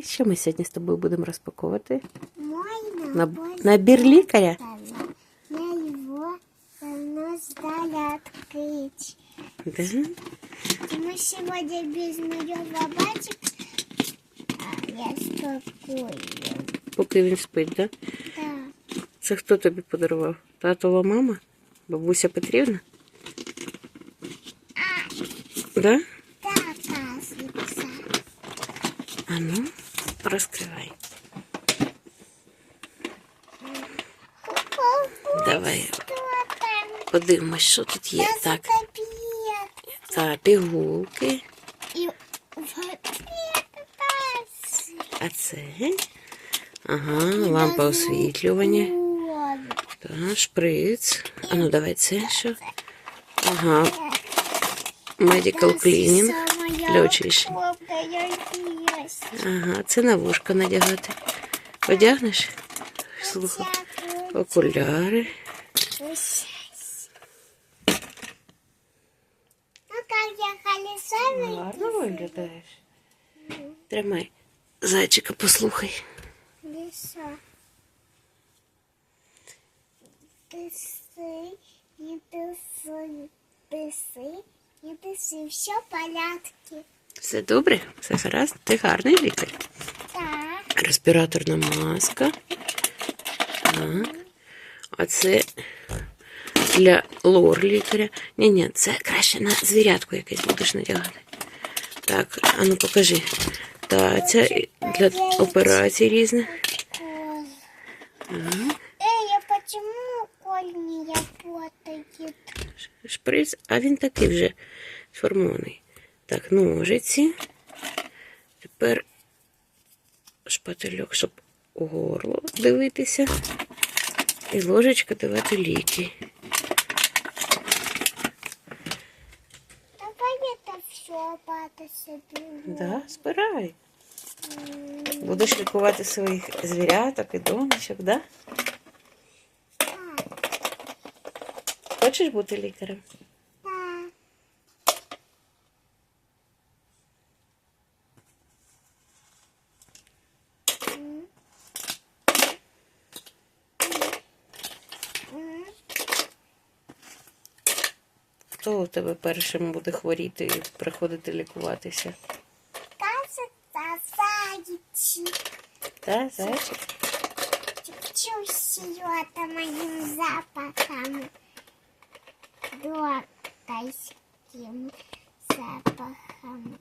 Що ми сьогодні з тобою будемо розпаковувати? Мой На- набор набір лікаря? лекаря. Я его давно ждали открыть. Да? Мы сегодня без моего батика. А я спокойно. Поки він спить, да? Да. Це хто тобі подарував? Татова мама? Бабуся Петрівна? Да? Да, А ну, розкривай. Давай подивимось, що тут є. Так, затопила. та пігулки. А це? Ага, лампа освітлювання. Та, шприц. А ну давай це що? Ага. Medical cleaning для очищення. Ага, це на вушка надягати. Одягнеш? Слухай. Окуляри. Ну как я колесо Гарно виглядаєш. Тримай. Зайчика, послухай. Лиса. Писы, не писы, писы, писы, все в порядке. Все добре? Все гаразд? Ти гарний лікар. Так, Респіраторна маска. Так. А це для лор лікаря. Ні, ні, це краще на звірятку якесь будеш надягати. Так, а ну покажи. Та це для операцій різних. Эй, а почему коль не работает? Шприц, а він такий вже сформований. Так, ножиці. Тепер шпательок, щоб у горло дивитися. І ложечка давати ліки. Давай все. Да, збирай. Будеш лікувати своїх звіряток і донечок, да? Так, Хочеш бути лікарем? Хто у тебе першим буде хворіти і приходити лікуватися? Кажется, зайчик. Та, зайчик? Чуть-чуть это моим запахом. Докторским запахом.